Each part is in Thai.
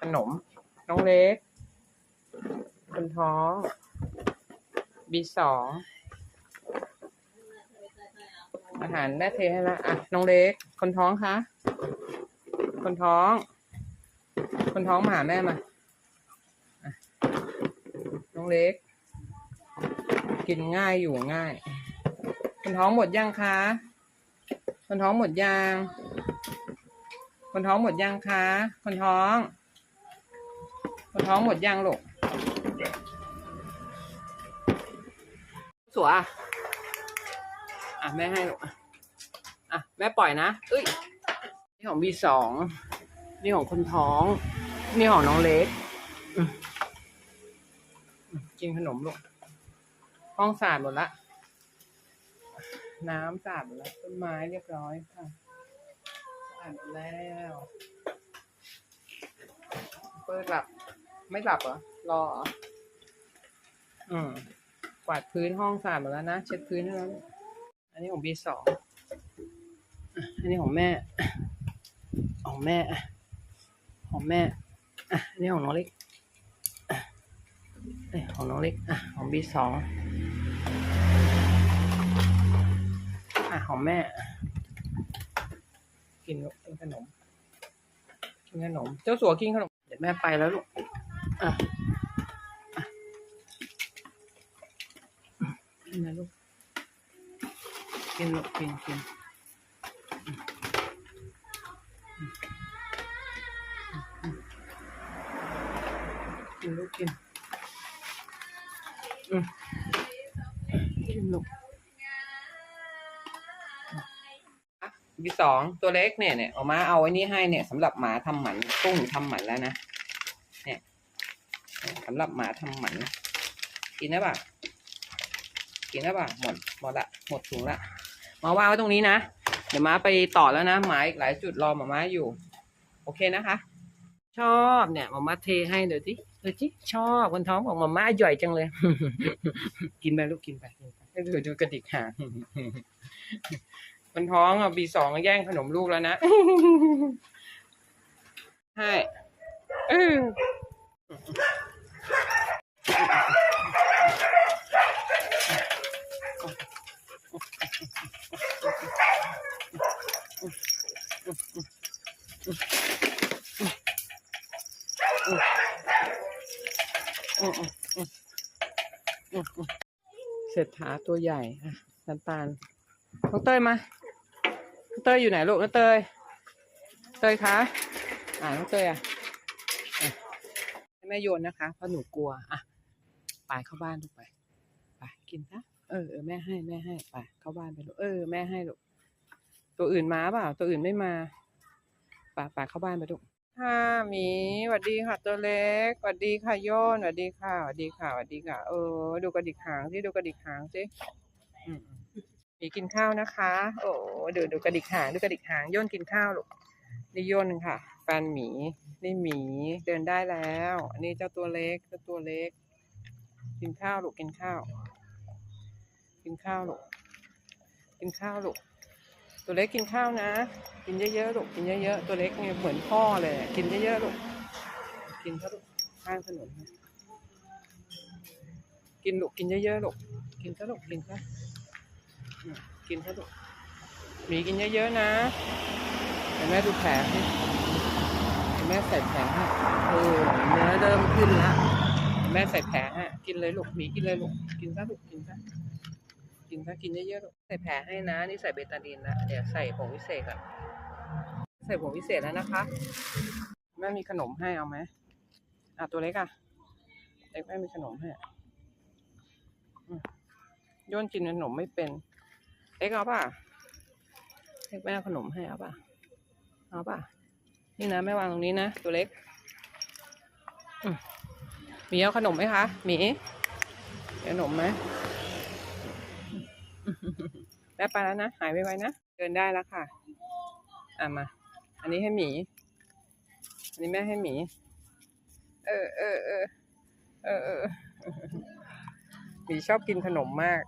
ขนม น้องเล็ก คนท้องบีสองอาหารแม่เทให้ละอะน้องเล็ก คนท้องคะ คนท้อง คนท้องมาหาแม่มาน้องเล็ก กินง่ายอยู่ง่าย คนท้องหมดยังคะ คนท้องหมดยัง คนท้องหมดยังคะ คนท้อง คนท้องหมดยังลูกสัวอะอะแม่ให้ลูกอะอะแม่ปล่อยนะเอ้ยนี่ของบีสองนี่ของคนท้อง นี่ของน้องเล็กกินขนมลูกห้องสะอาดหมดละน้ำสะอาดหมดล้วต้นไม้เรียบร้อยค่ะสะอาดหมดแล้ว เปิดหลับ ไม่หลับเหรอ รออืมกวาดพื้นห้องสะอาดหมดแล้วนะ เช็ดพื้นแล้ว อันนี้ของบีสองอันนี้ของแม่ ของแม่ ของแม่ อะ อันนี้ของน้องเล็กเอ้ยของน้องเล็ก อะ ของบีสองอะ ของแม่ กินกินขนม กินขนม เจ้าสัวกินขนม เดี๋ยวแม่ไปแล้วลูก อะอะกินนะลูกกินลูกกินกินกินลูกกินอืมกินลูกบีสองตัวเล็กเนี่ยเนี่ยออกมาเอาไว้นี่ให้เนี่ยสำหรับหมาทำหมันกุ้งทำหมันแล้วนะเนี่ย สำหรับหมาทำหมัน กินได้ปะกินได้ปะหมดหมดละหมดถุงละมาว่างไว้ตรงนี้นะ เดี๋ยวมาไปต่อแล้วนะหมาอีกหลายจุดรอหมามาอยู่ โอเคนะคะ ชอบเนี่ยหมามาเทให้เดี๋ยวจิเดี๋ยวจิชอบคนท้องของหมามาใหญ่จังเลย กินไปลูกกินไปดูดูกระดิกหางคนท้องอะบีสองแย่งขนมลูกแล้วนะใช่เออ เศรษฐาตัวใหญ่อะน้ำตาลน้องเต้ยมาน้องเต้ยอยู่ไหนลูกน้องเต้ยเต้ยคะอ่าน้องเต้ยอะแม่โยนนะคะเพราะหนูกลัวอะไปเข้าบ้านลูกไป ไปกินนะ เออแม่ให้แม่ให้ไปเข้าบ้านไปลูกเออแม่ให้ลูกตัวอื่นมาเปล่าตัวอื่นไม่มาไปไปเข้าบ้านไปลูกค่ะหมีสวัสดีค่ะตัวเล็กสวัสดีค่ะโยนสวัสดีค่ะสวัสดีค่ะสวัสดีค่ะ เออ ดูกระดิกหางสิดูกระดิกหางสิหมีกินข้าวนะคะ โอ้ดูดูกระดิกหางดูกระดิกหางโยนกินข้าวลูกนี่โยนค่ะแฟนหมีนี่หมีเดินได้แล้ว อันนี้เจ้าตัวเล็กเจ้าตัวเล็ก กินข้าวลูกกินข้าว กินข้าวลูกกินข้าวลูกตัวเล็กกินข้าวนะ กินเยอะๆลูกกินเยอะๆตัวเล็กเนี่ยเหมือนพ่อเลย กินเยอะๆลูกกินเถอะลูกข้างถนนกินลูกกินเยอะๆลูกกินซะลูกกินซะอืมกินซะลูกหมีกินเยอะๆนะเดี๋ยวแม่ดูแผลสิเดี๋ยวแม่ใส่แผลให้เออเนื้อเริ่มขึ้นละเดี๋ยวแม่ใส่แผลให้กินเลยลูกหมีกินเลยลูกกินซะลูกกินซะ นซะกินเยอะๆใส่แผลให้นะ นี่ใส่เบตาดีนนะ เดี๋ยวใส่ผงวิเศษก่อนใส่ผงวิเศษแล้วนะคะแม่มีขนมให้เอาไหมอะตัวเล็กอะเล็กแม่มีขนมให้อ่นกินขนมไม่เป็นเอ็กเอาป่ะเอ็กแม่ขนมให้เอาป่ะเอาป่ะนี่นะแม่วางตรงนี้นะตัวเล็กมหมีเอาขนมไหมคะหมีเอาขนมไหม แม่ไปแล้วนะ หายไปไวๆนะ เดินได้แล้วค่ะ อะมา อันนี้ให้หมี อันนี้แม่ให้หมี เออเออเออเออเออหมีชอบกินขนมมาก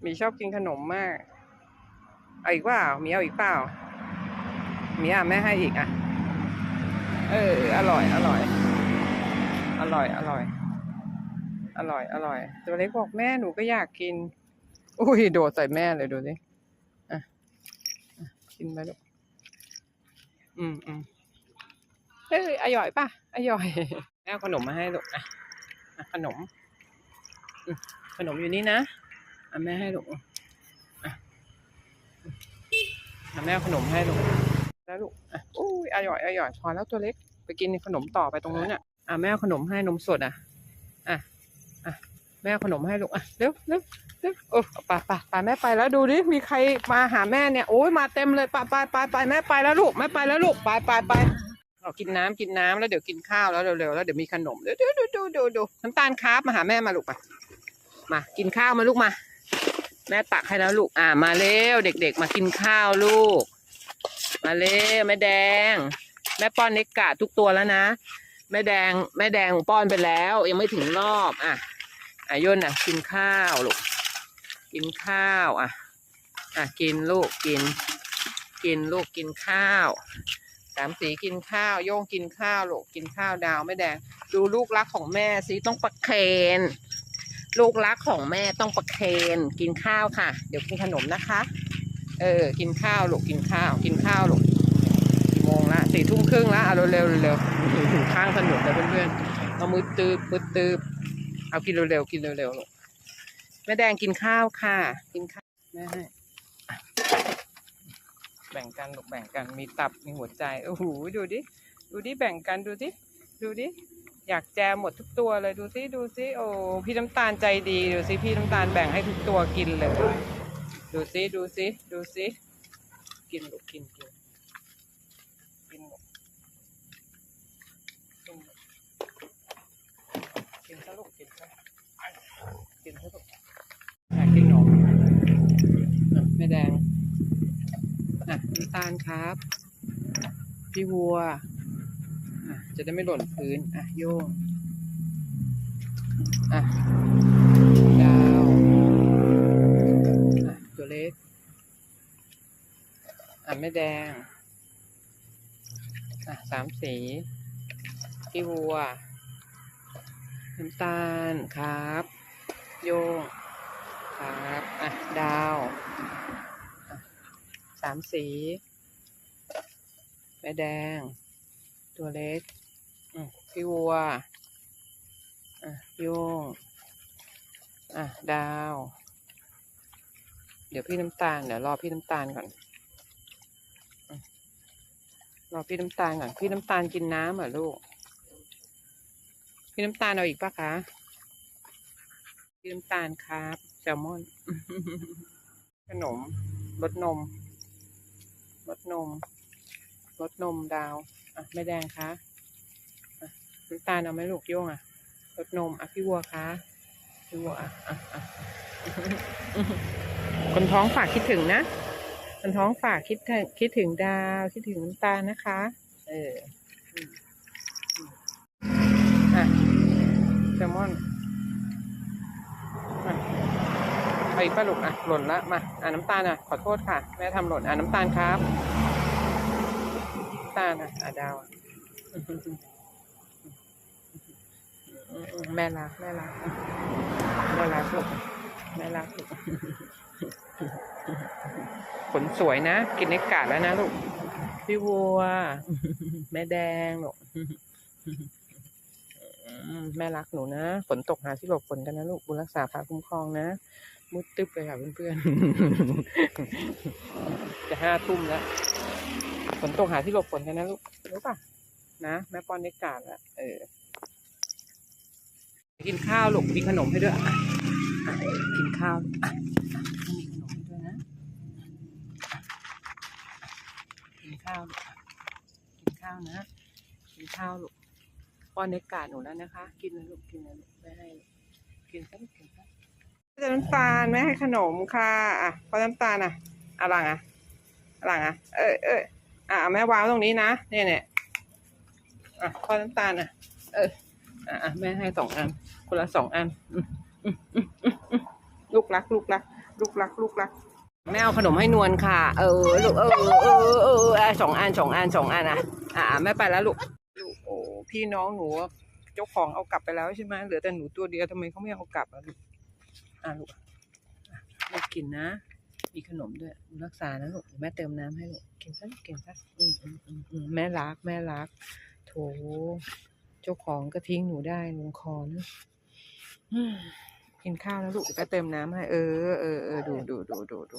หมีชอบกินขนมมาก เอาอีกเปล่าหมีเอาอีกเปล่าหมีอะแม่ให้อีกอะ เอเอออร่อย อร่อย อร่อย อร่อย อร่อย อร่อย ตัวเล็กบอกแม่หนูก็อยากกิน อุ้ยโดดใส่แม่เลยดูสิอะอะกินไปลูกอืมอืมเฮ้ยอร่อยป่ะอร่อยแม่ขนมมาให้ลูกอะขนมขนมอยู่นี่นะอะแม่ให้ลูกอะแม่ขนมให้ลูกแล้วลูกอะอุ้ยอร่อยอร่อยพอแล้วตัวเล็ก ไปกินขนมต่อไปตรงนู้นอะอะแม่ขนมให้นมสดอะอะอะ แม่ขนมให้ลูกอะเร็วเร็วเร็วโอ้ไปไปไปแม่ไปแล้วดูดิมีใครมาหาแม่เนี่ยโอ้ยมาเต็มเลยไปไปไปไปแม่ไปแล้วลูกแม่ไปแล้วลูกไปไปไปเอากินน้ำกินน้ำแล้วเดี๋ยวกินข้าวแล้วเร็วๆแล้วเดี๋ยวมีขนมเดี๋ยวดูดูดูดูดูน้ำตาลครับมาหาแม่มาลูกมามากินข้าวมาลูกมา แม่ตักให้แล้วลูกอ่ามาเร็วเด็ก ๆ มากินข้าวลูก มาเร็วแม่แดง แม่ป้อนเนกกาทุกตัวแล้วนะแม่แดงแม่แดงป้อนไปแล้ว ยังไม่ถึงรอบอะ อะย่นอะกินข้าวลูกกินข้าวอะอะกินลูกกิน กินลูกกินข้าวสามสีกินข้าวโย่งกินข้าวลูกกินข้าวดาวไม่แดง ดูลูกรักของแม่สิต้องประเคนลูกรักของแม่ต้องประเคนกินข้าวค่ะ เดี๋ยวกินขนมนะคะ เออ กินข้าวลูกกินข้าว กินข้าวลูกกี่โมงละสี่ทุ่มครึ่งละเอาเร็วๆเร็วๆถึงข้างถนนแล้วเพื่อนๆเอามือตืบมือตืบ เอากินเร็วๆกินเร็วๆลูกแม่แดงกินข้าวค่ะ กินข้าวแม่ให้แบ่งกันลูกแบ่งกันมีตับมีหัวใจโอ้โหดูดิดูดิแบ่งกันดูดิดูดิอยากแจมหมดทุกตัวเลยดูสิดูสิโอ้พี่น้ำตาลใจดีดูสิพี่น้ำตาลแบ่งให้ทุกตัวกินเลย ดูสิดูสิดูสิกินลูกกินกินกินลูกกินลูกกินซะลูกกินซะกินซะลูก อยากกินหนมอะแม่แดงอะน้ำตาลครับ พี่วัวอะจะได้ไม่หล่นพื้นอะโยงอะดาวอะตัวเล็กอะไม่แดงอะสามสี พี่วัวน้ำตาลครับ โยง ครับอะดาวสามสีแม่แดง ตัวเล็กพี่วัวอะโยงอะดาว เดี๋ยวพี่น้ำตาล เดี๋ยวรอพี่น้ำตาลก่อนรอพี่น้ำตาลก่อน พี่น้ำตาลกินน้ำเหรอลูก พี่น้ำตาลเอาอีกปะคะ พี่น้ำตาลครับแซลมอน ขนมรสนมรสนมรสนมดาว อะ ไม่แดงคะอะน้ำตาลเอาไหมลูกโยงอะรสนม อะ พี่วัวคะพี่วัวอะอะอะคนท้องฝากคิดถึงนะ คนท้องฝากคิดถึงคิดถึงดาว คิดถึงน้ำตาลนะคะ เอออืมอืมอะแซลมอน อะ ไปป้าลูกอะหล่นละมาอ่าน้ำตาลอะขอโทษค่ะ แม่ทำหล่นอ่าน้ำตาลครับน้ำตาลอะอะดาวอะแม่รักแม่รักแม่รักลูกแม่รักลูกขนสวยนะ กินเนกาดแล้วนะลูกพี่วัว แม่แดงลูกแม่รักหนูนะฝนตกหาที่หลบฝนกันนะลูกบุญรักษาพาคุ้มครองนะ มืดตึ๊บเลยค่ะเพื่อนๆ จะห้าทุ่มแล้วฝนตกหาที่หลบฝนกันนะลูกรู้ป่ะ นะแม่ป้อนเด็กาดแล้วเออ กินข้าวลูกมีขนมให้ด้วยกินข้าวมีขนมให้ด้วยนะ กินข้าวลูกกินข้าวนะ กินข้าวลูกป้อนเด็กาดหนูแล้วนะคะ กินนะลูกกินนะลูกไม่ให้กกินซะลูกกินซะ จะน้ำตาลไม่ให้ขนมค่ะ อะพอน้ำตาลอะอะหลังอะอะหลังอะ เอ้ยเอ้ยอะแม่วางตรงนี้นะเนี่ยเนี่ยอะพอน้ำตาลอะ เอออะแม่ให้สองอันคนละสองอันลูกรัก ลูกรัก ลูกรัก ลูกรักแม่เอาขนมให้นวลค่ะ เออลูกเออเออเออเออสองอันสองอันสองอันอะ อะแม่ไปแล้วลูกลูกพี่น้องหนูเจ้าของเอากลับไปแล้วใช่ไหมเหลือแต่หนูตัวเดียวทำไมเขาไม่เอากลับอะลูก อะลูกลูกกินนะ มีขนมด้วย รักษานะลูกแม่เติมน้ำให้ลูกกินสักกินสักอืมอืมอืมแม่รัก แม่รัก โถ เจ้าของก็ทิ้งหนูได้ลงคอนะกินข้าวนะลูกก็เติมน้ำให้ เออเออเออดูดูดูดูดู